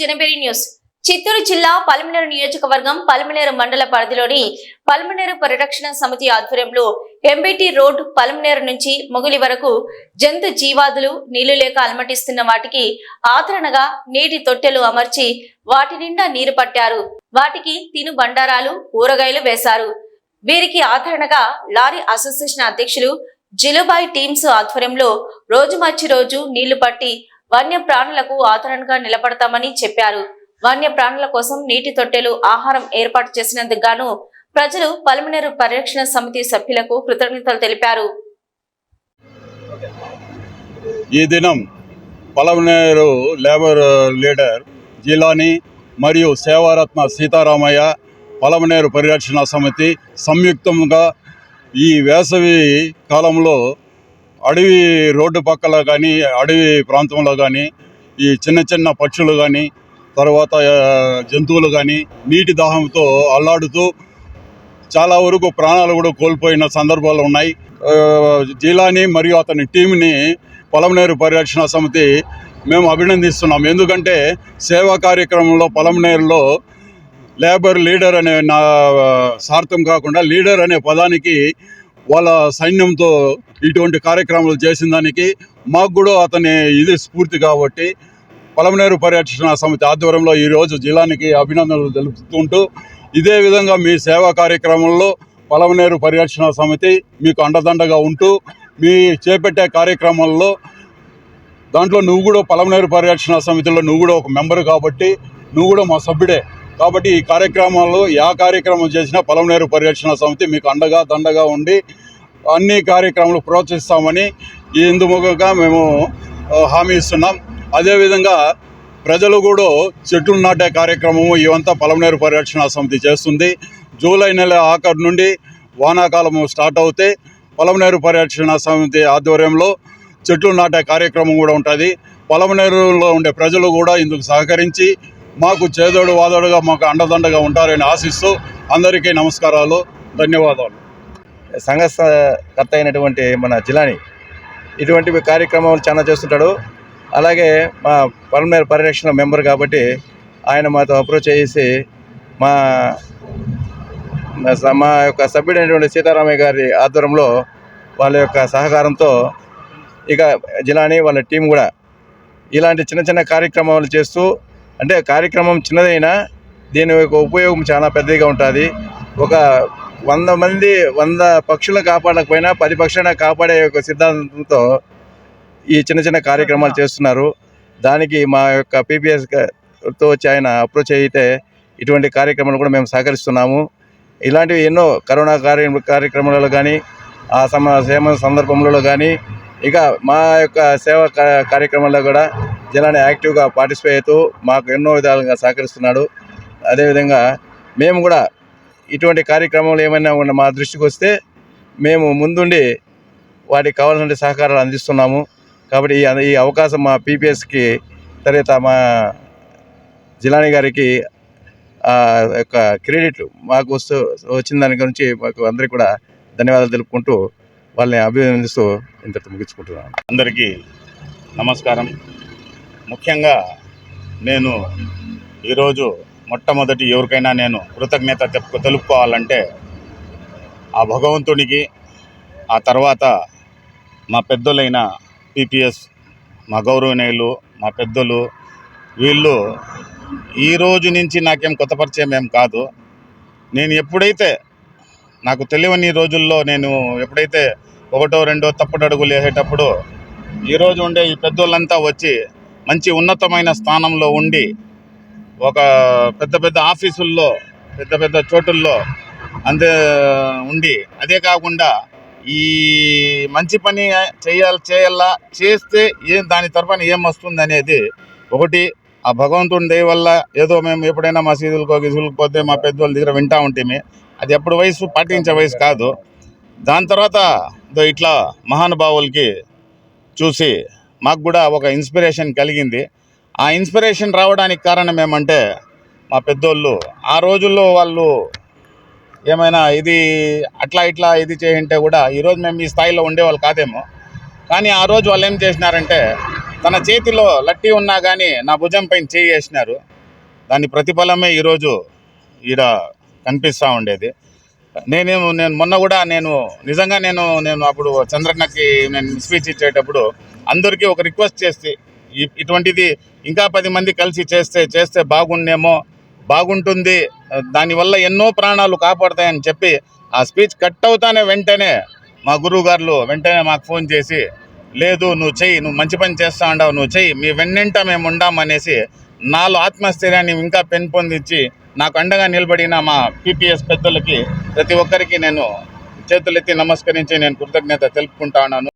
జనబెరి news. Chittoor జిల్లా పలమనేరు నియోజకవర్గం పలమనేరు మండల పరిధిలోని పలమనేరు పరిరక్షణ సమితి ఆధ్వర్యంలో ఎంబీటీ రోడ్ పలమనేరు నుంచి మొగులి వరకు జంతు జీవాదులు నీళ్ళు లేక అలమటిస్తున్న వాటికి ఆదరణగా నీటి తొట్టెలు అమర్చి వాటి నిండా నీరు పట్టారు. వాటికి తిను బండారాలు ఊరగాయలు వేశారు. వీరికి ఆదరణగా లారీ అసోసియేషన్ అధ్యక్షులు జిలుబాయ్ టీమ్స్ ఆధ్వర్యంలో రోజు మార్చి రోజు నీళ్ళు పట్టి వన్య ప్రాణులకు ఆదరణగా నిలబడతామని చెప్పారు. వన్య ప్రాణుల కోసం నీటి తొట్టెలు ఆహారం ఏర్పాటు చేసినందుకు గాను ప్రజలు పలమనేరు పరిరక్షణ సమితి సభ్యులకు కృతజ్ఞతలు తెలిపారు. ఈ దినం పలమనేరు లేబర్ లీడర్ జిలాని మరియు సేవారత్న సీతారామయ్య పలమనేరు పరిరక్షణ సమితి సంయుక్తంగా ఈ వేసవి కాలంలో అడవి రోడ్డు పక్కల కానీ అడవి ప్రాంతంలో కానీ ఈ చిన్న చిన్న పక్షులు కానీ తర్వాత జంతువులు కానీ నీటి దాహంతో అల్లాడుతూ చాలా వరకు ప్రాణాలు కూడా కోల్పోయిన సందర్భాలు ఉన్నాయి. ఆ, జిలాని మరియు అతని టీంని పొలంనేరు పరిరక్షణ సమితి మేము అభినందిస్తున్నాం. ఎందుకంటే సేవా కార్యక్రమంలో పొలంనేరులో లేబర్ లీడర్ అనే నా సార్థం కాకుండా లీడర్ అనే పదానికి వాళ్ళ సైన్యంతో ఇటువంటి కార్యక్రమాలు చేసిన దానికి మాకు కూడా అతని ఇది స్ఫూర్తి కాబట్టి పొలంనేరు పర్యటన సమితి ఆధ్వర్యంలో ఈరోజు జిల్లానికి అభినందనలు తెలుపుతుంటూ ఇదే విధంగా మీ సేవా కార్యక్రమంలో పొలంనేరు పర్యటన సమితి మీకు అండదండగా ఉంటూ మీ చేపట్టే కార్యక్రమాల్లో దాంట్లో నువ్వు కూడా పొలంనేరు పర్యటన సమితిలో నువ్వు కూడా ఒక మెంబరు కాబట్టి నువ్వు కూడా మా సభ్యుడే. కాబట్టి ఈ కార్యక్రమాల్లో యా కార్యక్రమం చేసినా పొలంనేరు పరిరక్షణ సమితి మీకు అండగా దండగా ఉండి అన్ని కార్యక్రమాలు ప్రోత్సహిస్తామని ఇందుముఖంగా మేము హామీ ఇస్తున్నాం. అదేవిధంగా ప్రజలు కూడా చెట్లు నాటే కార్యక్రమము ఇవంతా పొలంనేరు పరిరక్షణ సమితి చేస్తుంది. జూలై నెల ఆఖరు నుండి వానాకాలము స్టార్ట్ అవుతే పొలంనేరు పరిరక్షణ సమితి ఆధ్వర్యంలో చెట్లు నాటే కార్యక్రమం కూడా ఉంటుంది. పొలంనేరులో ఉండే ప్రజలు కూడా ఇందుకు సహకరించి మాకు చేదోడు వాదోడుగా మాకు అండదండగా ఉంటారని ఆశిస్తూ అందరికీ నమస్కారాలు ధన్యవాదాలు. సంఘకర్త అయినటువంటి మన జిలాని ఇటువంటి కార్యక్రమాలు చాలా చేస్తుంటాడు. అలాగే మా పరమేర పరిరక్షణ మెంబర్ కాబట్టి ఆయన మాతో అప్రోచ్ చేసి మా- మా యొక్క సభ్యుడైనటువంటి సీతారామయ్య గారి ఆధ్వర్యంలో వాళ్ళ యొక్క సహకారంతో ఇక జిలాని వాళ్ళ టీం కూడా ఇలాంటి చిన్న చిన్న కార్యక్రమాలు చేస్తూ అంటే కార్యక్రమం చిన్నదైనా దీని యొక్క ఉపయోగం చాలా పెద్దగా ఉంటుంది. ఒక వంద మంది వంద పక్షులను కాపాడకపోయినా పది పక్షులను కాపాడే యొక్క సిద్ధాంతంతో ఈ చిన్న చిన్న కార్యక్రమాలు చేస్తున్నారు. దానికి మా యొక్క పీపీఎస్తో వచ్చి ఆయన అప్రోచ్ అయితే ఇటువంటి కార్యక్రమాలు కూడా మేము సహకరిస్తున్నాము. ఇలాంటివి ఎన్నో కరోనా కార్య కార్యక్రమాలలో కానీ ఆ సమ సేమ సందర్భంలో కానీ ఇక మా యొక్క సేవా కార్యక్రమంలో కార్యక్రమాల్లో కూడా జనాన్ని యాక్టివ్గా పార్టిసిపేట్ అవుతూ మాకు ఎన్నో విధాలుగా సహకరిస్తున్నాడు. అదేవిధంగా మేము కూడా ఇటువంటి కార్యక్రమాలు ఏమైనా ఉన్న మా దృష్టికి వస్తే మేము ముందుండి వాటికి కావాల్సిన సహకారాలు అందిస్తున్నాము. కాబట్టి ఈ అవకాశం మా పీపీఎస్కి తర్వాత మా జిలాని గారికి యొక్క క్రెడిట్ మాకు వస్తూ వచ్చిన దాని గురించి మాకు అందరికీ కూడా ధన్యవాదాలు తెలుపుకుంటూ వాళ్ళని అభినందిస్తూ ఇంతటి ముగించుకుంటున్నాను. అందరికీ నమస్కారం. ముఖ్యంగా నేను ఈరోజు మొట్టమొదటి ఎవరికైనా నేను కృతజ్ఞత తెప్పు తెలుపుకోవాలంటే ఆ భగవంతునికి ఆ తర్వాత మా పెద్దలైన పిపిఎస్ మా గౌరవనీయులు మా పెద్దలు వీళ్ళు ఈ రోజు నుంచి నాకేం కొత్త పరిచయం ఏం కాదు. నేను ఎప్పుడైతే నాకు తెలియని రోజుల్లో నేను ఎప్పుడైతే ఒకటో రెండో తప్పుడు అడుగులు వేసేటప్పుడు ఈరోజు ఉండే ఈ పెద్దోళ్ళంతా వచ్చి మంచి ఉన్నతమైన స్థానంలో ఉండి ఒక పెద్ద పెద్ద ఆఫీసుల్లో పెద్ద పెద్ద చోటుల్లో అంతే ఉండి అదే కాకుండా ఈ మంచి పని చేయాలి చేయాలా చేస్తే ఏం దాని తరఫున ఏం వస్తుంది అనేది ఒకటి. ఆ భగవంతుని దయ వల్ల ఏదో మేము ఎప్పుడైనా మసీదులకో గిజులకు పోతే మా పెద్దోళ్ళ దగ్గర వింటా ఉంటేమి. అది ఎప్పుడు వయసు పాటించే వయసు కాదు. దాని తర్వాత ఇట్లా మహానుభావులకి చూసి మాకు కూడా ఒక ఇన్స్పిరేషన్ కలిగింది. ఆ ఇన్స్పిరేషన్ రావడానికి కారణం ఏమంటే మా పెద్దోళ్ళు ఆ రోజుల్లో వాళ్ళు ఏమైనా ఇది అట్లా ఇట్లా ఇది చేయింటే కూడా ఈరోజు మేము ఈ స్థాయిలో ఉండేవాళ్ళు కాదేమో. కానీ ఆ రోజు వాళ్ళు ఏం చేసినారంటే తన చేతిలో లట్టి ఉన్నా కానీ నా భుజం పైన చేయి వేసినారు. దాని ప్రతిఫలమే ఈరోజు ఈడ కనిపిస్తూ ఉండేది. నేనేమో నేను మొన్న కూడా నేను నిజంగా నేను నేను అప్పుడు చంద్రన్నకి నేను స్పీచ్ ఇచ్చేటప్పుడు అందరికీ ఒక రిక్వెస్ట్ చేస్తే ఇటువంటిది ఇంకా పది మంది కలిసి చేస్తే చేస్తే బాగుండేమో బాగుంటుంది దానివల్ల ఎన్నో ప్రాణాలు కాపాడతాయని చెప్పి ఆ స్పీచ్ కట్ అవుతానే వెంటనే మా గురువు గారు వెంటనే మాకు ఫోన్ చేసి లేదు నువ్వు చెయ్యి నువ్వు మంచి పని చేస్తా ఉండవు నువ్వు చెయ్యి మీ వెన్నింట మేము ఉండామనేసి నాలో ఆత్మస్థైర్యాన్ని ఇంకా పెంపొందించి నాకు అండగా నిలబడిన మా పీపీఎస్ పెద్దలకి ప్రతి ఒక్కరికి నేను చేతులెత్తి నమస్కరించి నేను కృతజ్ఞత తెలుపుకుంటా ఉన్నాను.